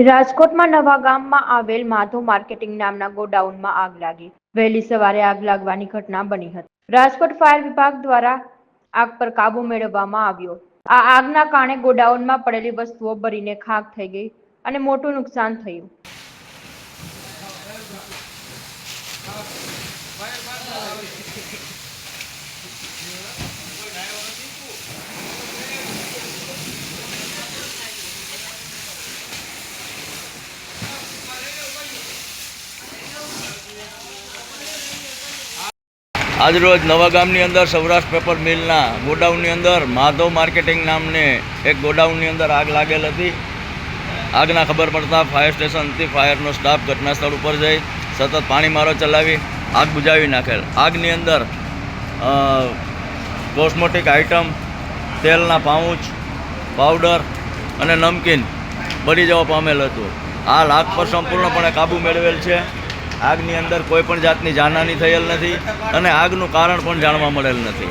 રાજકોટમાં નવા ગામમાં આવેલ માધો માર્કેટિંગ નામના ગોડાઉનમાં આગ લાગી. વહેલી સવારે આગ લાગવાની ઘટના બની હતી. રાજકોટ ફાયર વિભાગ દ્વારા આગ પર કાબુ મેળવવામાં આવ્યો. આ આગના કારણે ગોડાઉનમાં પડેલી વસ્તુઓ ભરીને ખાક થઈ ગઈ અને મોટું નુકસાન થયું. આજરોજ નવા ગામની અંદર સૌરાષ્ટ્ર પેપર મિલના ગોડાઉનની અંદર માધવ માર્કેટિંગ નામને એક ગોડાઉનની અંદર આગ લાગેલ હતી. આગના ખબર પડતા ફાયર સ્ટેશનથી ફાયરનો સ્ટાફ ઘટના સ્થળ ઉપર જઈ સતત પાણી મારો ચલાવી આગ બુજાવી નાખેલ. આગની અંદર કોસ્મેટિક આઇટમ, તેલના પાઉચ, પાવડર અને નમકીન બળી જવા પામેલ હતું. આ લાગ પર સંપૂર્ણપણે કાબૂ મેળવેલ છે. આગની અંદર કોઈ પણ જાતની જાનહાની થયેલ નથી અને આગનું કારણ પણ જાણવા મળેલ નથી.